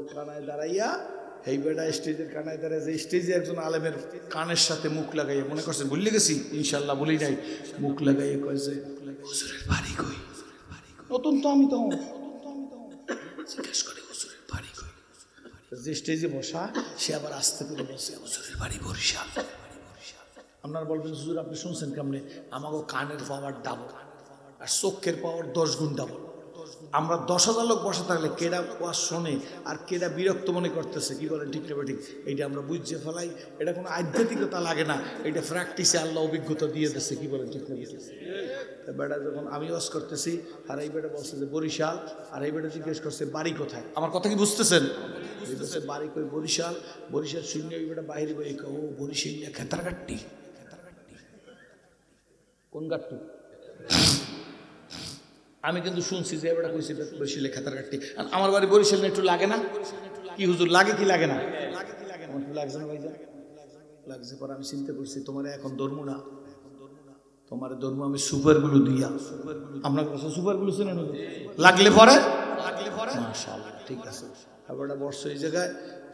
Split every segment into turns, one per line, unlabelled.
ওয়াজের কানায় দাঁড়াইয়া এই বেটা, স্টেজের কানায় দাঁড়ায় যে স্টেজে একজন আলেমের কানের সাথে মুখ লাগাইয়া মনে করছেন, ভুলে গেছি? ইনশাল্লাহ বলি নাই। মুখ লাগাইয়া কয়েছে হুজুরের বাড়ি কই? নতুন তো আমি তখন জিজ্ঞেস করে, হুজুরের যে স্টেজে বসা, সে আবার আসতে করে বসে হুজুরের বাড়ি বরিশাল। আপনার বলবেন, হুজুর, আপনি শুনছেন কেমনে? আমাকে কানের পাওয়ার ডাবল আর চোখের পাওয়ার দশ গুণ ডাবল আমরা দশ হাজার লোক বসে থাকলে কেডা ওয়াজ শোনে আর কেডা বিরক্ত মনে করতেছে? কি বলেন ঠিক ঠিক এইটা আমরা বুঝতে ফেলাই। এটা কোনো আধ্যাত্মিকতা লাগে না। এটা প্র্যাকটিসে আল্লাহ অভিজ্ঞতা দিয়ে দিচ্ছে কি বলেন ঠিক তা বেটা যখন আমি ওয়াজ করতেছি আর এই বেটা বলছে যে বরিশাল। আর এই বেটা জিজ্ঞেস করছে বাড়ি কোথায়? আমার কথা কি বুঝতেছেন? বাড়ি কই বরিশাল? বরিশাল শূন্য এই বেটা বাইরে বই ও বরিশাল খেতার গাট্টি কোন গাট্টি? আমি কিন্তু শুনছি যে এবার কইছি বরিশালে খাতার কাটটি আর আমার বাড়ি বরিশালে একটু লাগে না? কি হুজুর, লাগে কি লাগে না? লাগছে না ভাইজান? লাগছে পর আমি চিন্তা করছি, তোমার এখন ধর্ম না। তোমার ধর্ম আমি সুপারগুলো দিয়া। আপনার কাছে সুপারগুলো শুনে নেব লাগলে পরে লাগলে পরে? মাশাআল্লাহ, ঠিক আছে। আবার বর্ষ এই জায়গায়।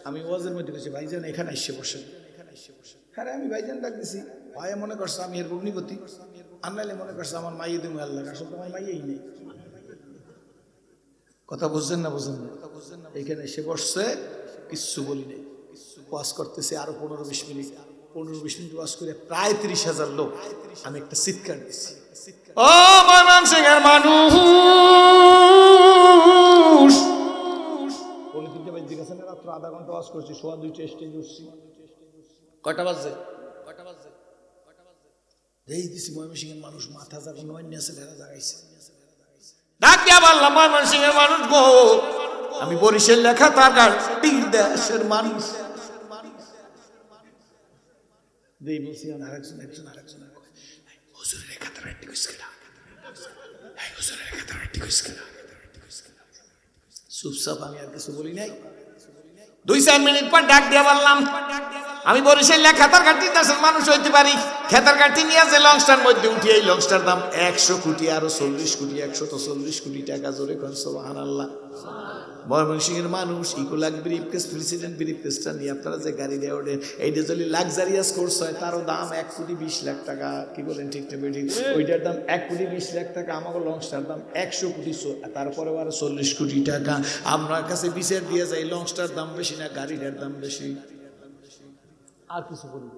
আমি ওয়াজের মধ্যে গেছি ভাইজান, এখানে এসে বসেন। এখানে এসে বসেন হ্যাঁ আমি ভাইজান ডাক দিছি। ভাই মনে করছে আমি এর ভগ্নিপতি আনলাইলে মনে করছে আমার মাইয়ে তুমি আল্লাহ আসলে তোমার মাইয়েই নেই। কথা বুঝছেন না বুঝছেন না? এখানে এসে বসছে, কিচ্ছু বলি নেই। ওয়াজ করতেছে আরও পনেরো বিশ মিনিট। পনেরো বিশ মিনিট ওয়াজ করে প্রায় তিরিশ হাজার লোক। আমি একটা চিৎকার দিচ্ছি। ও ময়মন সিংহের মানুষ! পনেরো তিনটে কটা ময়মনসিংহের মানুষ, মাথা যাবে নয় ছেলেরা জাগাইছে। ডাক দিয়া বললাম ময়মনসিংহের মানুষ গো। আমি বরিশের লেখা তার তীর দেশের মানুষ। দেই বলছি, আর আরেকজন, একজন, আরেকজন হুজুরের লেখা তার একটি কইস কেনা? এই হুজুরের লেখা তার একটি কইস কেনা? চুপচাপ আমি আর কিছু বলি নাই। দুই চার মিনিট পর ডাক দিয়া বললাম আমি বরিশাল খেতার কাটি দেশের মানুষ হইতে পারি। খেতার কাটি নিয়ে যে লংস্টার মধ্যে উঠি, এই লংস্টার দাম একশো কোটি আরও চল্লিশ কোটি, একশো তো চল্লিশ কোটি টাকা জোরে করছ বাহান আল্লাহ ময়মনসিংহের মানুষ, ইকোলাক ব্রিফ কেস প্রেসিডেন্ট ব্রিফ কেসটা নিয়ে আপনারা যে গাড়ি দিয়ে ওঠেন এইটা যদি লাক্সারিয়াস কোর্স হয়, তারও দাম এক কোটি বিশ লাখ টাকা, কি বলেন ঠিক না বেটি ওইটার দাম এক কোটি বিশ লাখ টাকা আমাকে লংস্টার দাম একশো কোটি তারপরে আরও চল্লিশ কোটি টাকা। আপনার কাছে বিচার দিয়ে যায় লংস্টার দাম বেশি না, গাড়িটার দাম বেশি। আর কিছু বলি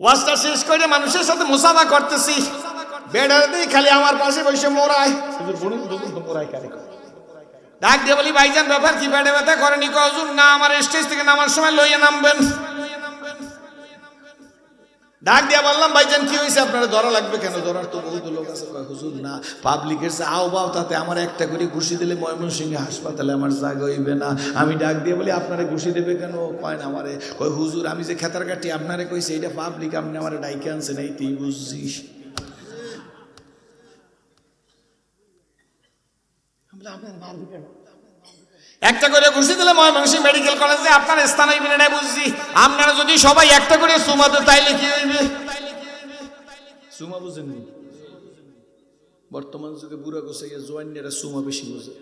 ওয়াজটা শেষ করে মানুষের সাথে মুসাফা করতেছি। বেড়ার দিই খালি আমার পাশে বসে মোড়ায় শুধু বলুন বলুন তো কারে করে। ডাক দিয়ে বলি ভাইজান ব্যাপার কি? বেড়ে ব্যথা করেনি কজুর না আমার স্টেজ থেকে নামার সময় লইয়ে নামবেন। ডাক দিয়া বললাম, ভাইজান, কি হয়েছে আপনারা ধরা লাগবে কেন? ধরার তো বহুত লোক আছে। হুজুর, না, পাবলিকের যে আও বাও তাতে আমার একটা করে ঘুষি দিলে ময়মনসিংহে হাসপাতালে আমার জায়গা হইবে না। আমি ডাক দিয়ে বলি, আপনারে ঘুষি দেবে কেন? কয়, না, আমারে। কয়, হুজুর, আমি যে খেতার কাটি আপনারে কইছি, এইটা পাবলিক আপনি আমার ডাইকে আনছেন, এই তুই বুঝছিস? আপনার মারবে একটা করে ঘুষি দিলে ময়মনসিংহ মেডিকেল কলেজে আপনার স্থান হইবে না বুঝছি। আপনারা যদি সবাই একটা করে সুমাতে তাইলে কি হইবে সুমা বুঝেন বর্তমান যুগে বুড়া গোসাইয়া জোয়ান্যেরা সুমা বেশি বুঝে।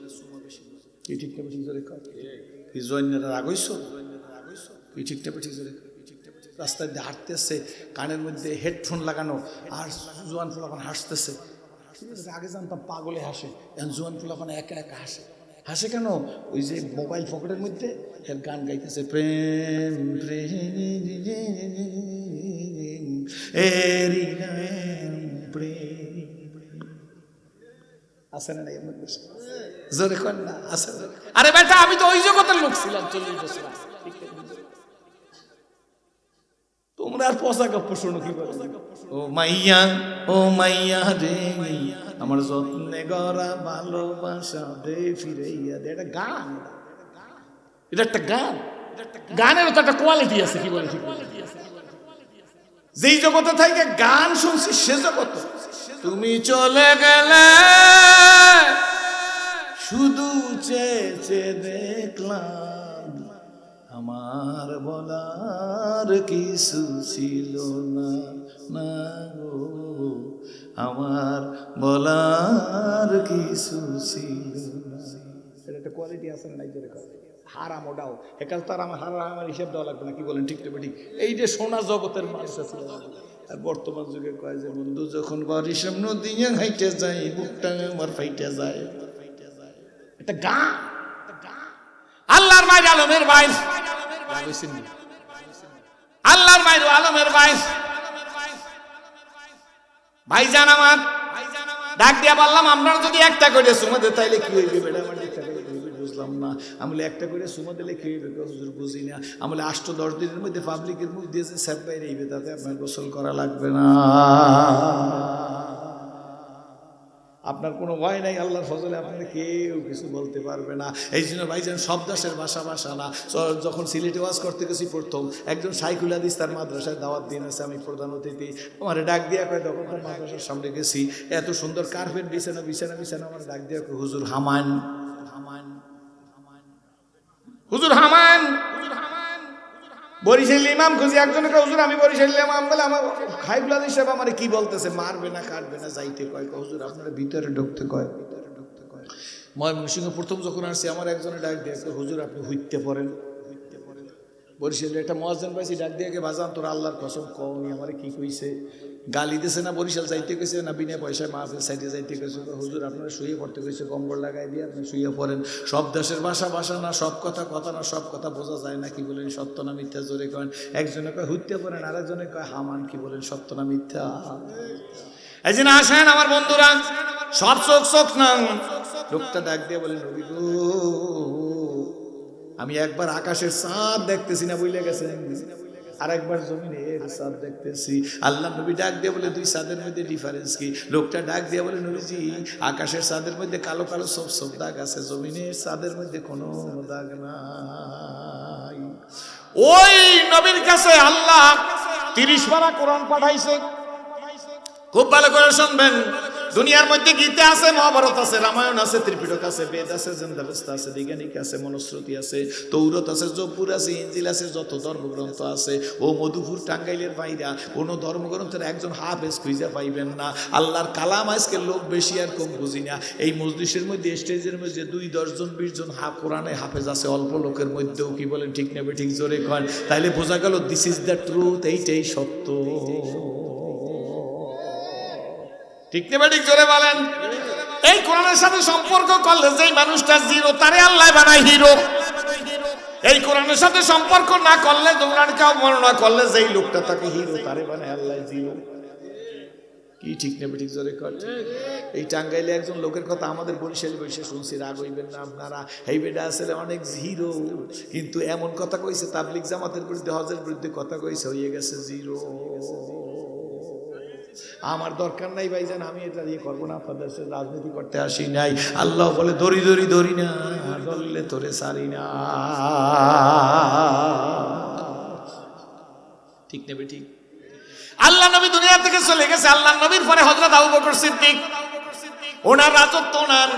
কি ঠিকটা বেঠিক জোরে কর কি? জোয়ান্যেরা রাগইছ কি ঠিকটা জোরে কর? রাস্তায় দিয়ে হাঁটতেছে, কানের মধ্যে হেডফোন লাগানো, আর জোয়ান ফুলাপান হাসতেছে। ঠিক আগে জানতাম পাগলে হাসে, এখন জোয়ান ফুলাপান একা একা হাসে। হাসে কেন? ওই যে মোবাইল পকেটের মধ্যে এর গান গাইতেছে প্রেম প্রেম প্রেম। আছে না আপনার জোরে কর না আছে? আরে বেটা আমি তো ওই জগতের লোক ছিলাম চল্লিশ বছর তোমরা আর গপ্প শোনো কি ও মাইয়া ও মাইয়া রে। আমার যত্নে গড়া ভালোবাসা দে ফিরাইয়া দে। এটা গান। এটা একটা গান। গানেরও তো একটা কোয়ালিটি আছে, কি বলে যেই জগতে থেকে গান শুনছি, সে জগৎ তুমি চলে গেলে, শুধু চেয়ে দেখলাম, আমার বলার কিছু ছিল না। না গো। আমার বলার কিছু ছিল একটা কোয়ালিটি আছে না নাই জোরে কথা হারাম ওটাও। একাল তার আমার হারাম আমার হিসাব দেওয়া লাগবে না কি বলেন ঠিক ঠিক এই যে সোনা জগতের মানুষ আছে আর বর্তমান যুগে কয় যে বন্ধু যখন বাড়ির সামনে দিয়ে হাইটে যায় বুকটা আমার ফাইটে যায়। এটা গা
আল্লাহর মায়ের আলমের বাইর। আল্লাহর মায়ের আলমের বাইর। ভাইজান আমার, ডাক দিয়া বললাম, আপনারা যদি একটা করে
সুমাদে তাইলে কি হইবে বেটা? আমার বুঝলাম না। একটা করে সুমা দিলে কি হইবে? বুঝি না। আমলে আষ্ট দশ দিনের মধ্যে পাবলিকের দিয়েছে বাইরে তাতে আপনার গোসল করা লাগবে না। আপনার কোনো ভয় নাই আল্লাহর ফজলে আপনার কেউ কিছু বলতে পারবে না এই জন্য ভাইজান সব দাসের ভাষা ভাষা না যখন সিলেটে ওয়াজ করতে গেছি প্রথম একজন সাইকুল হাদিস তার মাদ্রাসায় দাওয়াত দিন আছে আমি প্রধান অতিথি আমার ডাক দিয়া কয় তখন তার মাদ্রাসার সামনে গেছি এত সুন্দর কার্পেট বিছানা বিছানা বিছানা আমার ডাক দিয়া কয়, হুজুর হামান হামান
হুজুর হামান বরিশাল ইমাম খুঁজি একজনে কয়, হুজুর আমি বরিশাল ইমাম বলে আমার
খাইবুল হাদিস সাহেব আমার কি বলতেছে? মারবে না কাটবে না যাইতে কয় হুজুর আপনারা ভিতরে ঢুকতে কয় ভিতরে ঢুকতে কয়। ময়মনসিংহ প্রথম যখন আসছি আমার একজনে ডাক দিয়েছে হুজুর আপনি হইতে পড়েন বরিশালে একটা মহাজন পাইছি ডাক দিয়ে কে বাজান তোর আল্লাহর কসম কওনি আমার কি কইছে? গালি দিছে না বরিশাল যাইতে কইছে না বিনা পয়সায় মাহফিল সাইডে যাইতে কয়, হুজুর আপনারা শুয়ে পড়তে কইছে কম্বল লাগাই দিয়ে আপনি শুয়ে পড়েন। সব দেশের ভাষা ভাষা না সব কথা কথা না সব কথা বোঝা যায় না কি বলেন সত্য না মিথ্যা জোরে কয়েন। একজনে কয় হইতে পারেন আরেকজনে কয় হামান কি বলেন সত্য না মিথ্যা?
এই যে আসেন আমার বন্ধুরা সব চোখ চোখ না
লোকটা ডাক দিয়ে বলেন রবি গো আমি একবার আকাশের চাঁদ দেখতেছি না বুঝলে গেছেন আর একবার জমিনের চাঁদ দেখতেছি। আল্লাহ নবী ডাক দিয়ে বলে, দুই চাঁদের মধ্যে ডিফারেন্স কি? লোকটা ডাক দিয়ে বলে, নবীজি, আকাশের চাঁদের মধ্যে কালো কালো সব সব দাগ আছে, জমিনের চাঁদের মধ্যে কোনো দাগ নাই।
ওই নবীর কাছে আল্লাহ তিরিশ পারা কোরআন পাঠাইছে। খুব ভালো করে শুনবেন। দুনিয়ার মধ্যে গীতা আছে, মহাভারত আছে, রামায়ণ আছে, ত্রিপিটক আছে, বেদ আছে জেন্দাবেস্তা আছে, বিজ্ঞানিক আছে মনুশ্রুতি আছে, তৌরত আছে জব্বুর আছে, ইঞ্জিল আছে, যত ধর্মগ্রন্থ আছে। ও মধুপুর টাঙ্গাইলের বাইরা, কোনো ধর্মগ্রন্থের একজন হাফেজ খুঁজে পাইবেন না। আল্লাহর কালাম আজকে লোক বেশি আর কম বুঝি না। এই মজলিসের মধ্যে, স্টেজের মধ্যে দুই দশজন বিশ জন হা কোরআনে হাফেজ আছে, অল্প লোকের মধ্যেও কি বলেন, ঠিক নেবে ঠিক জোরে কন। তাইলে বোঝা গেল দিস ইজ দ্য ট্রুথ এইটাই সত্য। ঠিক নেবে ঠিক জোরে বলেন? এই কোরআনের সাথে সম্পর্ক করলে যেই মানুষটা জিরো, তারে আল্লাহ বানায় হিরো। এই কোরআনের সাথে সম্পর্ক না করলে কোরআনকে অবমাননা করলে যেই লোকটা তাকে হিরো,
তারে বানায় আল্লাহ জিরো। কি ঠিক নেবে ঠিক জোরে কর? এই টাঙ্গাইলে একজন লোকের কথা আমাদের বরিশাল বসে শুনছি, রাগ হইবেন না আপনারা। এই বেটা, আসলে অনেক জিরো। কিন্তু এমন কথা কইছে তাবলিক জামাতের বিরুদ্ধে, হজের বিরুদ্ধে কথা কইছে হয়ে গেছে জিরো। আমার দরকার নাই ভাইজান, আমি এটা দিয়ে করব না, আপনাদের সাথে রাজনীতি করতে আসি নাই। আল্লাহ বলে, দড়ি দড়ি দড়ি না দললে তোরে সারি না। ঠিক নেবে ঠিক?
আল্লাহ নবী দুনিয়া থেকে চলে গেছে, আল্লাহ নবীর পরে হজরত আবু বকর সিদ্দিক। ওনার রাজত্ব ওনার।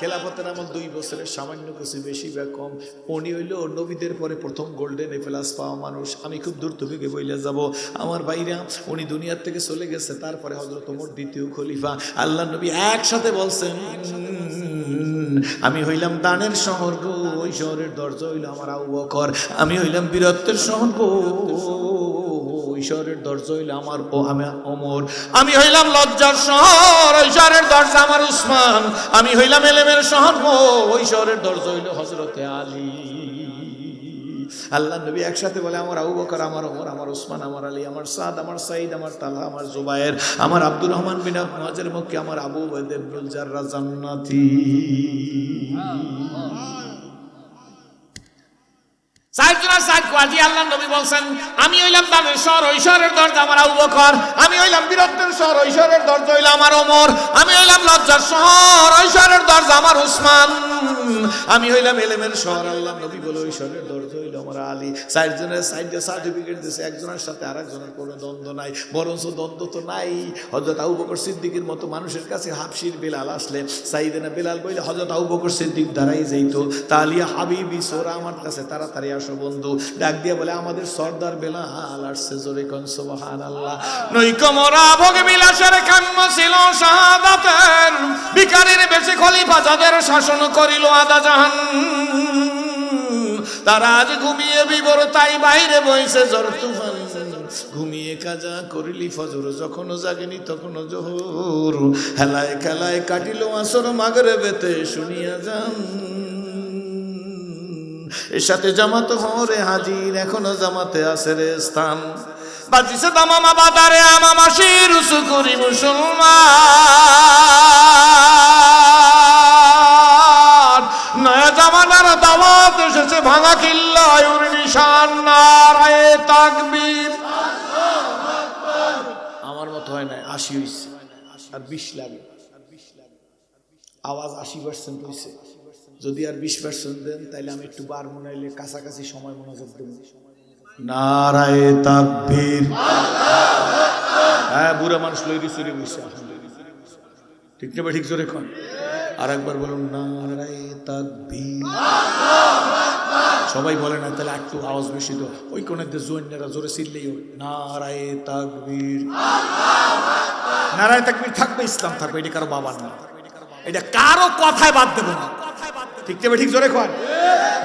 খেলাফতের আমল দুই বছরের সামান্য কিছু বেশি বা কম। উনি হইল নবীদের পরে প্রথম গোল্ডেন এফেলাস পাওয়া মানুষ। আমি খুব দূর থেকে বইলে যাব। আমার বাইরা উনি দুনিয়ার থেকে চলে গেছে, তারপরে হজরত ওমর দ্বিতীয় খলিফা। আল্লাহ নবী একসাথে বলছেন, আমি হইলাম দানের শহর গো, ওই শহরের দরজা হইল আমার আবু বকর। আমি হইলাম বীরত্বের শহর গো। শহরের দরজা হইল আমার আমি অমর।
আমি হইলাম লজ্জার শহর, ওই শহরের দরজা আমার উসমান। আমি হইলাম এলেমের শহর
ওই শহরের দরজা হইল হজরতে আলী। আল্লাহ নবী একসাথে বলে, আমার আবু বকর, আমার ওমর, আমার ওসমান আমার আলী, আমার সাদ, আমার সাইদ আমার তালা আমার জুবায়ের, আমার আব্দুর রহমান বিন মাঝের মুখে, আমার আবু বৈদেবুল জাররা জান্নাতি।
সাইদুনা আল্লাহ নবী বলছেন, আমি হইলাম শহর, ওই শহরের দরজা আমার আবু বকর। আমি হইলাম বীরত্বের ওই শহরের দরজা হইল আমার ওমর। আমি হইলাম লজ্জার ওই শহরের দরজা আমার উসমান।
আমি হইলাম এলেমের শহর, আল্লাহ নবী বলে ওই শহরের দরজা আমার আলী। চারজনের সাইডে সার্টিফিকেট দিয়েছে একজনের সাথে আরেকজনের কোনো দ্বন্দ্ব নাই, বরঞ্চ দ্বন্দ্ব তো নাই। হজরত আবু বকর সিদ্দিকের মতো মানুষের কাছে হাফসির বেলাল আসলে সাইদেনা বেলাল বইলে হজরত আবু বকর সিদ্দিক দ্বারাই যেত তালিয়া হাবিবি, সোরা আমার কাছে তাড়াতাড়ি আসো বন্ধু। ডাক দিয়ে বলে, আমাদের সর্দার বেলাল আসছে জোরে কন সুবহান আল্লাহ
নৈকমরা ভোগ বিলাসের কাম্য ছিল শাহাদাতের। বিকারের বেশি খলিফা যাদের শাসন করিল আদা জাহান। তারা আজ ঘুমিয়ে বিবর, তাই বাইরে বইছে জ্বর তুফান।
ঘুমিয়ে কাজা করিলি ফজর যখন জাগেনি তখন জোহর। হেলায় খেলায় কাটিল আসর মাগরে বেতে শুনিয়া যান। এর সাথে জামাত হরে হাজির, এখনও জামাতে আছে রে স্থান।
বাজিছে দামামা বাদারে আমামা শিরুসু করি মুসলমান। এসেছে ভাঙা কিল্লা আয়ুর নিশান নারায়ে তাকবীর।
আমার মতো হয় না আশি হইছে। আর বিশ লাগে। আওয়াজ আশি পার্সেন্ট হয়েছে যদি আর বিশ পার্সেন্ট দেন তাহলে আমি একটু বার মনাইলে কাছাকাছি সময় মনোযোগ দেব। নারায় তাকবীর। হ্যাঁ বুড়া মানুষ লইরি চুরি বসে ঠিক না ঠিক জোরে কন? আর একবার বলুন নারায় তাকবীর। সবাই বলে না, তাহলে একটু আওয়াজ বেশি তো ওই কোনের জোয়ান্যরা জোরে চিল্লেই হয় নারায় তাকবীর। নারায় তাকবীর থাকবে, ইসলাম থাকবে, এটা কারও বাবার না এটা কারও কথায় বাদ দেবো না। ঠিক যাবে ঠিক জোরে কন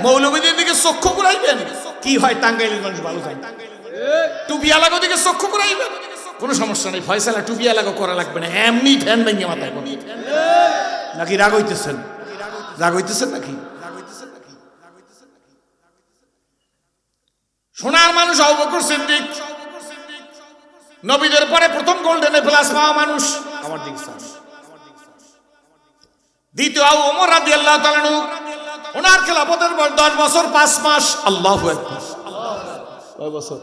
মৌলবীদের দিকে চক্ষু ঘুরাইবেন? কি হয় টাঙ্গাইলের মানুষ ভালো যায় টুপিয়া লাগো দিকে চক্ষু ঘুরাইবেন? কোনো সমস্যা নেই, ফয়সালা টুপিয়া লাগো করা লাগবে না। এমনি ফ্যান ভেঙে মাথায় নাকি রাগ হইতেছেন? রাগ হইতেছেন নাকি?
সোনার মানুষ অবকর সিদ্দিক নবীদের পরে প্রথম গোল্ডেন প্লাস পাওয়া মানুষ।
আমার দিকে
ওমর রাজি আল্লাহ তালানু ওনার খেলাফতের 10 বছর, পাঁচ মাস। আল্লাহ
কয় বছর?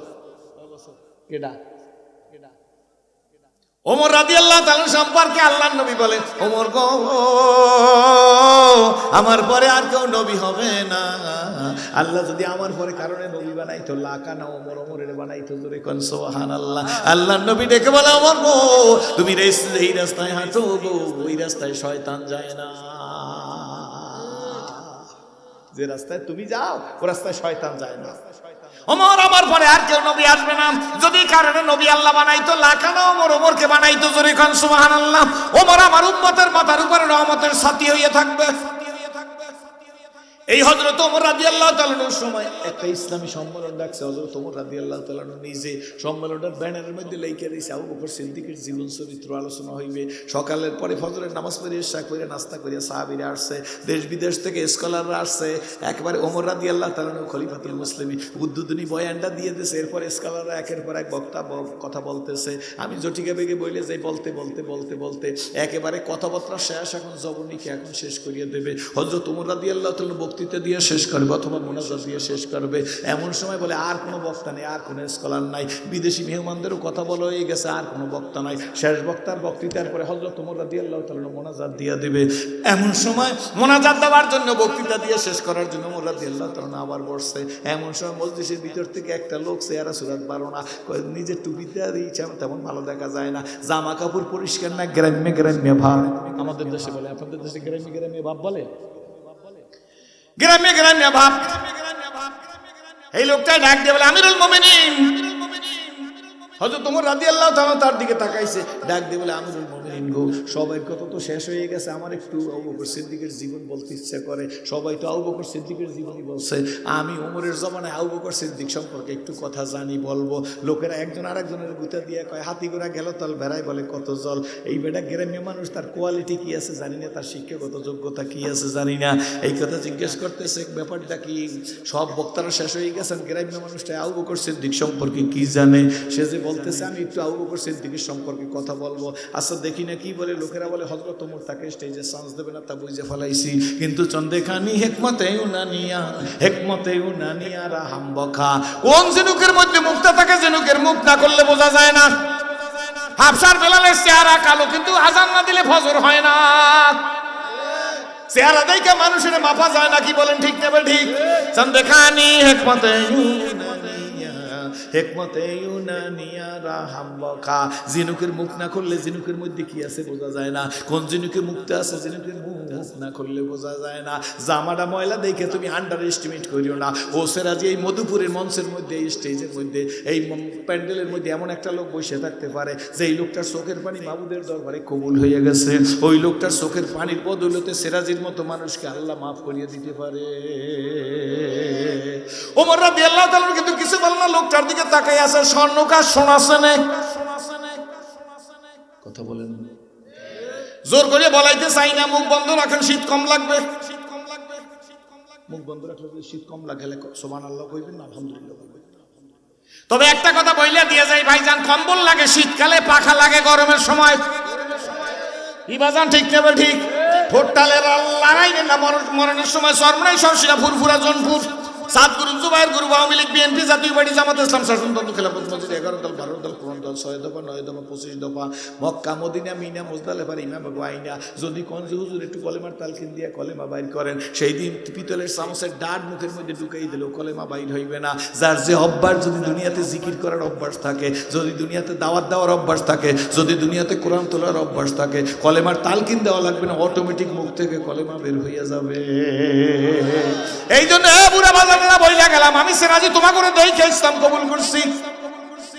কেডা?
ওমর আল্লাহ তাআলা সম্পর্কে আল্লাহ নবী বলেন, ওমর গো,
আমার পরে আর কেউ নবী হবে না। আল্লাহ যদি আমার পরে কারণে নবী বানাইতো লাকানা ওমর ওমরের বানাইতো জোরে কোন সোহান আল্লাহ আল্লাহ নবী ডেকে বলে আমার গো, তুমি এই রাস্তায় হাঁটো গো ওই রাস্তায় শয়তান যায় না। যে রাস্তায় তুমি যাও, ও রাস্তায় শয়তান যায় না।
ওমর আমার পরে আর কেউ নবী আসবে না। যদি কারণে নবী আল্লাহ বানাইতো, লাখানো ওমর ওমরকে বানাইতো জোরে খান সুবহানাল্লাহ। ওমর আমার উম্মতের মাথার উপরে রহমতের সাথী হইয়া থাকবে। এই হযরত ওমর রাদিয়াল্লাহু তাআলার সময়
একটা ইসলামী সম্মেলন ডাকছে। হজরত ওমর রাদি আল্লাহ তালানো নিজে সম্মেলনটার ব্যানারের মধ্যে লেখে দিয়েছে আবু বকর সিদ্দিকের জীবন চরিত্র আলোচনা হইবে। সকালের পরে ফজরের নামাজ পড়িয়ে শাক করে নাস্তা করিয়া সাহাবিরা আসছে দেশ বিদেশ থেকে স্কলাররা আসছে। একেবারে ওমর রাদি আল্লাহ তালানো খলিফাতুল মুসলিমি উদ্বোধনী বয়ানটা দিয়ে দিয়েছে এরপরে স্কলাররা একের পর এক বক্তা কথা বলতেছে। আমি জটিকা বেগে বইলে যাই বলতে বলতে বলতে বলতে, একেবারে কথাবার্তা শেষ, এখন জবনীকে এখন শেষ করিয়ে দেবে। হজরত উমর রাদি আল্লাহ তালন বক্তৃতা দিয়ে শেষ করবে অথবা মোনাজাত দিয়ে শেষ করবে। এমন সময় বলে, আর কোনো বক্তা নেই, আর কোনো স্কলার নাই। বিদেশি মেহমানদেরও কথা বলা হয়ে গেছে, আর কোনো বক্তা নাই। শেষ বক্তার বক্তৃতার পরে হজরত উমর রাদি আল্লাহ তালন মোনাজাত দিয়ে দেবে। এমন সময় মোনাজাত দেওয়ার জন্য বক্তৃতা দিয়ে শেষ করার জন্য উমর রাদি আল্লাহ তালন আবার বসছে। এমন সময় মসজিদের ভিতর থেকে একটা লোক চেয়ারা সুরাত পারো না। নিজের টুপিতে আর ইচ্ছা তেমন ভালো দেখা যায় না। জামা কাপড় পরিষ্কার না, গ্রাম্যে গ্রাম্যে ভাব। আমাদের দেশে বলে, আপনাদের দেশে গ্রাম্যে গ্রাম্যে ভাব বলে?
গ্রামে গ্রামে অভাব। এই লোকটা ডাক দিয়ে বলে আমিরুল মোমিনিন।
হয়তো তোমার রাজি আল্লাহ তার দিকে তাকাইছে ডাক দিয়ে বলে আমিরুল গো, সবাই কত তো শেষ হয়ে গেছে, আমার একটু আবু বকর সিদ্দিকের জীবন বলতে ইচ্ছা করে, সবাই তো আবু সিদ্দিকের জীবনই বলছে। আমি ওমরের জমানায় আবু বকর সিদ্দিক সম্পর্কে একটু কথা জানি, বলব। লোকেরা একজন আরেকজনের গুতা দিয়ে কয়, হাতি গোড়া গেল তল বেড়াই বলে, কত জল। এই বেটা গ্রাম্য মানুষ, তার কোয়ালিটি কি আছে জানি না, তার শিক্ষাগত যোগ্যতা কি আছে জানি না। এই কথা জিজ্ঞেস করতেছে ব্যাপারটা কি? সব বক্তারা শেষ হয়ে গেছেন, গ্রাম্য মানুষটা আবু বকর সিদ্দিক সম্পর্কে কি জানে? সে যে বলতেছে, আমি একটু আবু বকর সিদ্দিকের সম্পর্কে কথা বলব। আচ্ছা দেখি না কি বলে, লোকেরা বলে হজরত ওমর তাকে স্টেজে চান্স দেবে না তা বুঝে ফেলাইছি। কিন্তু চন্দেখানি হেকমতে উনানিয়া হেকমতে উনানিয়া রাহাম বখা।
কোন ঝিনুকের মধ্যে মুক্তা থাকে, ঝিনুকের মুখ না করলে বোঝা যায় না। হাফসার বেলালের চেহারা কালো, কিন্তু আজান না দিলে ফজর হয় না। চেহারা দেখে মানুষের মাপা যায় না, কি বলেন ঠিক নেবে ঠিক? চন্দেখানি হেকমতে
হেকমতে ইউনানিয়া রাহাম বকা। জিনুকের মুখ না করলে জিনুকের মধ্যে কি আছে বোঝা যায় না। কোন জিনুকে মুক্ত আছে জিনুকের মুখ না করলে বোঝা যায় না। জামাটা ময়লা দেখে তুমি আন্ডার এস্টিমেট করিও না। ও সেরাজি এই মধুপুরের মঞ্চের মধ্যে, এই স্টেজের মধ্যে, এই প্যান্ডেলের মধ্যে এমন একটা লোক বসে থাকতে পারে যে এই লোকটার চোখের পানি বাবুদের দরবারে কবুল হয়ে গেছে। ওই লোকটার চোখের পানির বদৌলতে সেরাজির মতো মানুষকে আল্লাহ মাফ করিয়ে দিতে পারে।
ওমর রাদি আল্লাহ কিন্তু কিছু বলে না, লোকটার দিকে তাকাই আছে, স্বর্ণকার শোনাছে না।
কথা বলেন।
জোর করে বলাইতে চাই না, মুখ বন্ধ রাখেন, শীত কম লাগবে।
মুখ বন্ধ রাখলে যদি শীত কম লাগে সোমান আল্লাহ কইবেন না, আলহামদুলিল্লাহ কইবেন
তবে একটা কথা বইলে দিয়ে যাই, ভাইজান, কম্বল লাগে, শীতকালে পাখা লাগে, গরমের সময়। ইবাজান ঠিক নেবে ঠিক? ঠোঁটটালের লড়াই না মরণ- মরণের সময় সরমরাই সরসিরা, ফুরফুরা জনপুর। সাত জুবাইর বিএনপি জাতীয় পার্টি, জামাত ইসলাম খেলাফত মসজিদ, এগারো দল বারো দল পনেরো দল ছয় দফা, নয় দফা, পঁচিশ দফা, মক্কা, মদিনা, মিনা ইমাম আইনা। যদি কোন হুজুর একটু কলেমার তালকিন দিয়ে কলেমা বাইর করেন, সেই দিন পিতলের চামচের ডাট মুখের মধ্যে ঢুকাই কলেমা বাইর হইবে না। যার যে অভ্যাস, যদি দুনিয়াতে জিকির করার অভ্যাস থাকে, যদি দুনিয়াতে দাওয়াত দেওয়ার অভ্যাস থাকে, যদি দুনিয়াতে কোরআন তোলার অভ্যাস থাকে, কলেমার তালকিন দেওয়া লাগবে না অটোমেটিক মুখ থেকে কলেমা বের হইয়া যাবে। এই জন্য বুড়া বাজারেরা বইলা গেলাম আমি সেরাজি রাজি তোমাকে দেখে ইসলাম কবুল করছি।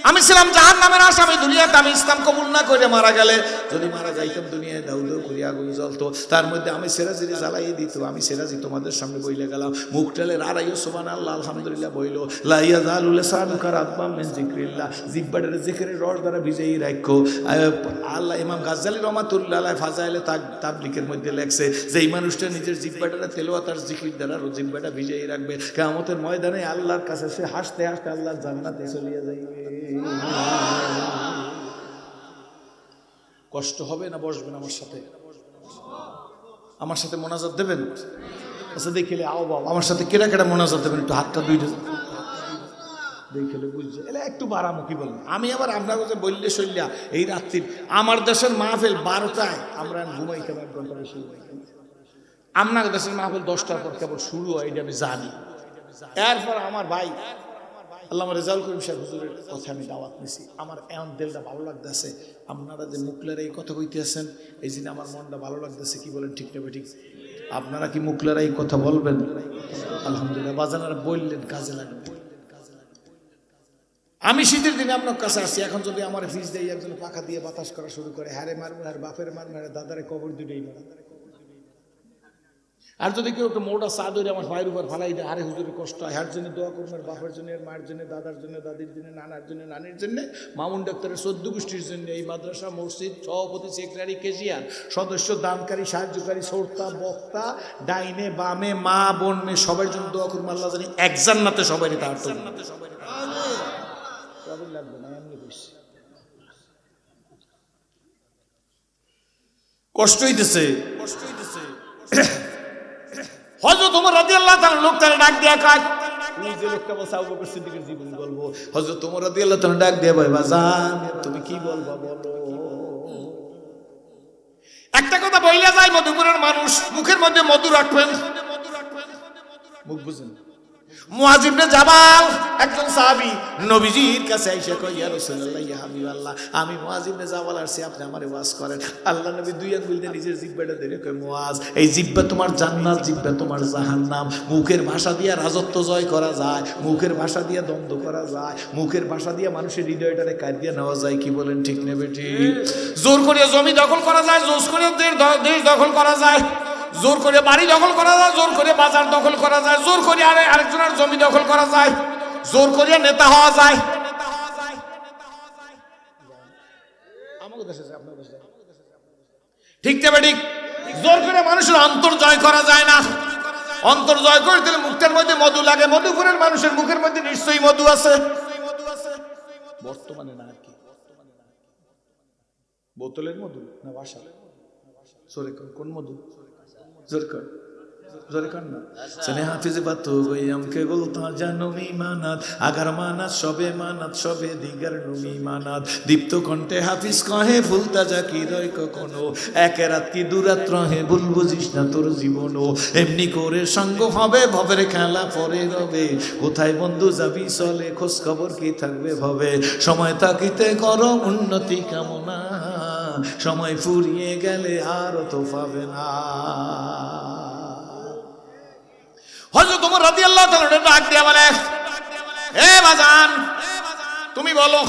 আমি ছিলাম জাহান নামের আসামি, দুনিয়াতে আমি ইসলাম কবুল না করে মারা গেলে।
যদি মারা যাইতাম, দুনিয়ায় দাউ দাউ করে আগুন জ্বলতো। তার মধ্যে আমি সেরাজিরে জ্বালাইয়ে দিত আমি সেরাজি তোমাদের সামনে বইলে গেলাম। মুখ টেলের আড়াইও সোমান আল্লাহ আলহামদুলিল্লাহ বইল, লাইয়া জালুলে সানুকার আব্বাম মেন জিক্রিল্লাহ জিব্বাটের জিকিরের রস দ্বারা ভিজেই রাখো আল্লাহ ইমাম গাজ্জালি রহমাতুল্লাহ ফাজাইলে তাক তাবলিকের মধ্যে লেখছে যে এই মানুষটা নিজের জিব্বাটারে তেলোয়া তার জিকির দ্বারা জিব্বাটা ভিজেই রাখবে কেমতের ময়দানে আল্লাহর কাছে সে হাসতে হাসতে আল্লাহর জান্নাতে চলিয়ে যাইবে। কষ্ট হবে না বসবেন আমার সাথে? আমার সাথে মোনাজাত দেবেন? আচ্ছা দেখিলে আও বাবা, আমার সাথে কেরা কেরা মোনাজাত দেবেন? একটু হাতটা দুইটা দেখিলে বুঝছে? এলে একটু বাড়ামুখী বলেন। আমি আবার আপনার কাছে বললে শৈল্যা, এই রাত্রির আমার দেশের মাহফিল বারোটায়, আমরা ঘুমাই কেন? এক ঘণ্টা বেশি আপনার দেশের মাহফিল দশটার পর কেবল শুরু হয়, এটা আমি জানি। এরপর আমার ভাই আল্লাহ রেজাউল করিম সাহেব হুজুরের কথা আমি দাওয়াত নিছি আমার এমন দিলটা ভালো লাগতেছে। আপনারা যে মুখলার এই কথা কইতেছেন, এই জন্য আমার মনটা ভালো লাগতেছে, কি বলেন, ঠিক ঠিক আপনারা কি মুখলারা এই কথা বলবেন? আলহামদুলিল্লাহ, বাজানারা বললেন কাজে লাগবে। আমি শীতের দিনে আপনার কাছে আসছি এখন যদি আমার ফিস দেয়, একজন পাখা দিয়ে বাতাস করা শুরু করে, হ্যারে মারবো আর বাপের মারবো আর দাদারে কবর দুটোই মারবো আর যদি কেউ একটা মোটা চা ধরে আমার ভাইয়ের উপর ফালাই দেয় আরে হুজুরের কষ্ট হয় হার জন্য দোয়া করবেন আর বাপের জন্য আর মায়ের জন্য দাদার জন্য দাদির জন্য নানার জন্য নানির জন্য মামুন ডাক্তারের চোদ্দ গোষ্ঠীর জন্য এই মাদ্রাসা মসজিদ সভাপতি সেক্রেটারি কেজিয়ার সদস্য দানকারী সাহায্যকারী শ্রোতা বক্তা ডাইনে বামে মা বোন মেয়ে সবার জন্য দোয়া করবেন আল্লাহ জানি এক জান্নাতে সবাই তার জান্নাতে সবাই লাগবে না এমনি বসছি কষ্ট হইতেছে। কষ্ট হইতেছে।
হজরত তোমার রাজি আল্লাহ লোক লোকটারে ডাক দিয়া কাজ
তুমি যে লোকটা বলছো আবু বকর সিদ্দিকের জীবন বলব। হযরত তোমার রাদিয়াল্লাহু তাআলা ডাক দেয়া ভাই বাজান তুমি কি বলবা বলো?
একটা কথা বইলা যায় মধুপুরের মানুষ মুখের মধ্যে মধু রাখবেন
মুখ বুঝেন। দিয়ে মুখের ভাষা দিয়ে রাজত্ব জয় করা যায়, মুখের ভাষা দিয়ে দ্বন্দ্ব করা যায়, মুখের ভাষা দিয়ে মানুষের হৃদয়টারে কাঁদিয়ে নেওয়া যায় কি বলেন ঠিক নেবে ঠিক
জোর করে জমি দখল করা যায় জোর করে দেশ দখল করা যায়। জোর করে বাড়ি দখল করা যায়, জোর করে বাজার দখল করা যায়, জোর করে আরে আরেকজনের জমি দখল করা যায়, জোর করে নেতা হওয়া যায়। ঠিক তবে ঠিক, জোর করে মানুষের অন্তর জয় করা যায় না। অন্তর জয় করে দিলে মুখটার মধ্যে মধু লাগে, মধুপুরের মানুষের মুখের মধ্যে নিশ্চয়ই মধু আছে।
বর্তমানে না কি। বোতলের মধু না বাসা কোন মধু? জোর কর জোরে না আগার সবে সবে দিগার দীপ্ত হাফিজ যা কি রয় কখনো? একে রাত কি রহে, ভুল না তোর জীবনও। এমনি করে সঙ্গ হবে, ভবের খেলা পরে রবে। কোথায় বন্ধু যাবি চলে, খোঁজ খবর কি থাকবে ভবে? সময় তাকিতে করো, উন্নতি কামনা। সময় ফুরিয়ে গেলে আর তো পাবে না।
হজ তোমার রাতি আল্লাহ ডাক দিয়া বলে বাজান, তুমি বলো,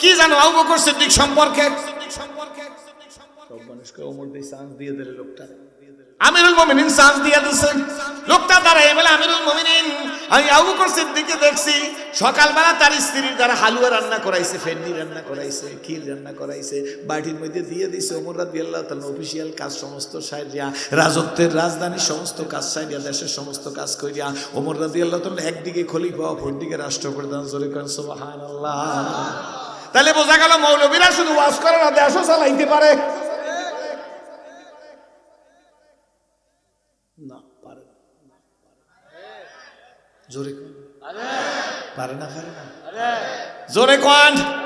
কি জানো আবু বকর সিদ্দিক সম্পর্কে?
সব মানুষকে ওমর দিয়ে চান্স দিয়ে দিলে লোকটা।
আমিরুল মুমিনিন চান্স দিয়া দিছে লোকটা দাঁড়ায় বলে, আমিরুল মুমিনিন, আমি আবু বকর সিদ্দিককে দেখছি। সকালবেলা তার স্ত্রীর দ্বারা হালুয়া রান্না করাইছে ফেন্ডি রান্না করাইছে, ক্ষীর রান্না করাইছে, বাটির মধ্যে দিয়ে দিছে। ওমর রাদি আল্লাহ তার অফিসিয়াল কাজ সমস্ত সাইডিয়া রাজত্বের রাজধানীর সমস্ত কাজ সাইডিয়া দেশের সমস্ত কাজ করিয়া ওমর রাদি আল্লাহ তাআলা একদিকে খলিফা, অপরদিকে রাষ্ট্রপ্রধান। জোরে করেন সুবহানাল্লাহ। তাহলে বোঝা গেল, মৌলবীরা শুধু ওয়াজ করে না, দেশও চালাইতে পারে
না পারে না জোরে। পারে না পারে না।
জোরে কোন।